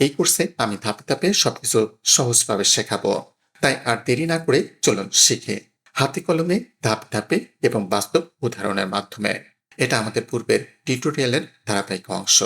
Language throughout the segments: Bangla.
এই কোর্সে আমি ধাপে ধাপে সবকিছু সহজভাবে শেখাবো। তাই আর দেরি না করে চলুন শিখে। হাতে কলমে ধাপ ধাপে এবং বাস্তব উদাহরণের মাধ্যমে। এটা আমাদের পূর্বের টিউটোরিয়ালের ধারাবাহিক অংশ।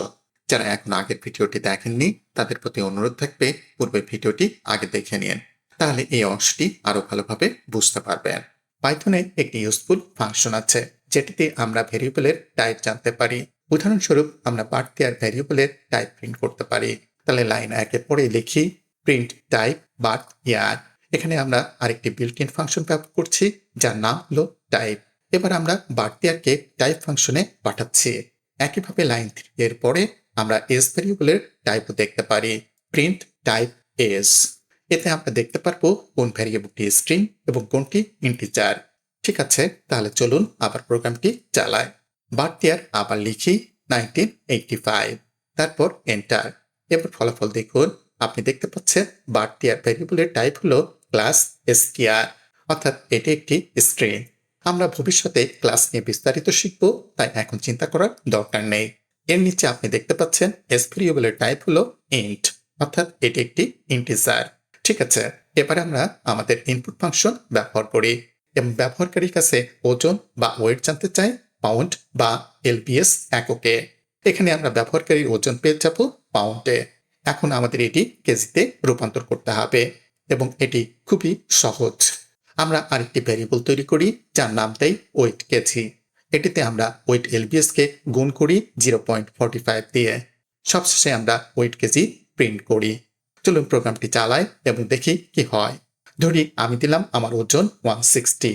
যারা এখন আগের ভিডিওটি দেখেননি, তাদের প্রতি অনুরোধ থাকবে পূর্বের ভিডিওটি আগে দেখে নিন। তাহলে এই অংশটি আরও ভালোভাবে বুঝতে পারবেন। পাইথনে একটি ইউজফুল ফাংশন আছে, যেটিতে আমরা ভেরিয়েবলের টাইপ জানতে পারি। উদাহরণস্বরূপ, আমরা বাড়তি আর ভেরিয়েবলের টাইপ প্রিন্ট করতে পারি। তাহলে লাইন একের পরে লিখি প্রিন্ট টাইপ বার্থ ইয়ার এখানে আমরা আরেকটি বিল্ট ইন ফাংশন ব্যবহার করছি, যার নাম হলো টাইপ এবার আমরা বার্থ ইয়ারকে টাইপ ফাংশনে পাঠাচ্ছি। একইভাবে লাইন থ্রি এর পরে আমরা এস ভেরিয়েবলের টাইপও দেখতে পারি প্রিন্ট টাইপ এস এতে আমরা দেখতে পারব কোন ভ্যারিয়েবলটি স্ট্রিং এবং কোনটি ইন্টিজার ঠিক আছে, তাহলে চলুন আবার প্রোগ্রামটি চালাই। বার্থ ইয়ার আবার লিখি নাইনটিন এইটটি ফাইভ তারপর এন্টার এবার ফলাফল দেখুন। আপনি দেখতে পাচ্ছেন ইয়ার ভ্যারিয়েবলের টাইপ হলো ক্লাস এসটিআর অর্থাৎ এটি একটি স্ট্রিং আমরা ভবিষ্যতে ক্লাস নিয়ে বিস্তারিত শিখব, তাই এখন চিন্তা করার দরকার নেই। এর নিচে আপনি দেখতে পাচ্ছেন এস ভেরিয়েবলের টাইপ হলো ইন্ট অর্থাৎ এটি একটি ইন্টিজার ঠিক আছে, এবারে আমরা আমাদের ইনপুট ফাংশন ব্যবহার করি এবং ব্যবহারকারীর কাছে ওজন বা ওয়েট জানতে চাই পাউন্ড বা এলবিএস এককে। এখানে আমরা ব্যবহারকারীর ওজন পেয়ে যাব পাউন্ডে। এখন আমাদের এটি কেজিতে রূপান্তর করতে হবে এবং এটি খুবই সহজ। আমরা আরেকটি ভ্যারিয়েবল তৈরি করি, যার নাম দেই ওয়েট কেজি। এটিতে আমরা ওয়েট এলবিএস কে গুণ করি জিরো পয়েন্ট ফর্টি ফাইভ দিয়ে। সবশেষে আমরা ওয়েট কেজি প্রিন্ট করি। চলুন প্রোগ্রামটি চালাই এবং দেখি কি হয়। ধরি, আমি দিলাম আমার ওজন ওয়ান সিক্সটি।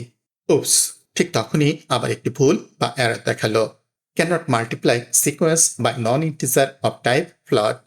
উপস ঠিক তখনই আবার একটি ভুল বা এরর দেখাল। Multiply sequence by non integer of type float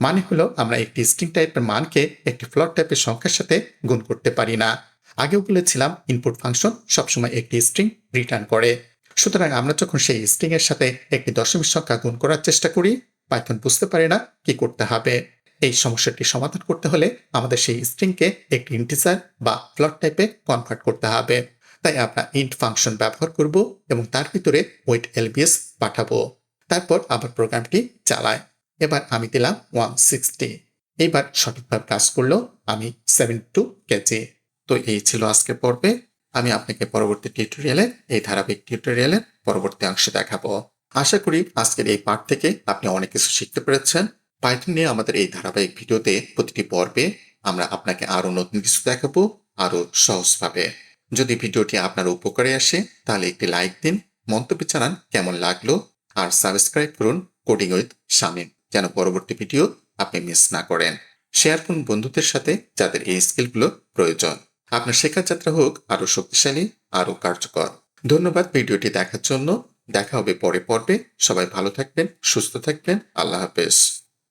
মানে হলো, আমরা একটি স্ট্রিং টাইপের মানকে একটি ফ্লট টাইপের সংখ্যার সাথে গুণ করতে পারি না। আগেও বলেছিলাম ইনপুট ফাংশন সবসময় একটি স্ট্রিং রিটার্ন করে। সুতরাং আমরা যখন সেই স্ট্রিং এর সাথে একটি দশমিক সংখ্যা গুণ করার চেষ্টা করি পাইথন বুঝতে পারে না কি করতে হবে। এই সমস্যাটি সমাধান করতে হলে আমাদের সেই স্ট্রিংকে একটি ইন্টিজার বা ফ্লট টাইপে কনভার্ট করতে হবে। তাই আমরা ইন্ট ফাংশন ব্যবহার করব এবং তার ভিতরে ওয়েট এলবিএস পাঠাবো। তারপর আবার প্রোগ্রামটি চালায় এবার আমি দিলাম ওয়ান সিক্সটি এইবার সঠিকভাবে কাজ করল, আমি সেভেন টু কেজি। তো এই ছিল আজকে পর্বে। আমি আপনাকে পরবর্তী টিউটোরিয়ালে এই ধারাবাহিক টিউটোরিয়ালের পরবর্তী অংশে দেখাবো। আশা করি আজকের এই পাঠ থেকে আপনি অনেক কিছু শিখতে পেরেছেন। পাইথন নিয়ে আমাদের এই ধারাবাহিক ভিডিওতে প্রতিটি পর্বে আমরা আপনাকে আরও নতুন কিছু দেখাবো আরও সহজভাবে। যদি ভিডিওটি আপনার উপকারে আসে, তাহলে একটি লাইক দিন, মন্তব্য জানান কেমন লাগল, আর সাবস্ক্রাইব করুন কোডিং উইথ শামিম যেন পরবর্তী ভিডিও আপনি মিস না করেন। শেয়ার করুন বন্ধুদের সাথে যাদের এই স্কিলগুলো প্রয়োজন। আপনার শেখার যাত্রা হোক আরও শক্তিশালী আরও কার্যকর। ধন্যবাদ ভিডিওটি দেখার জন্য। দেখা হবে পরে পর্বে। সবাই ভালো থাকবেন, সুস্থ থাকবেন। আল্লাহ হাফেজ।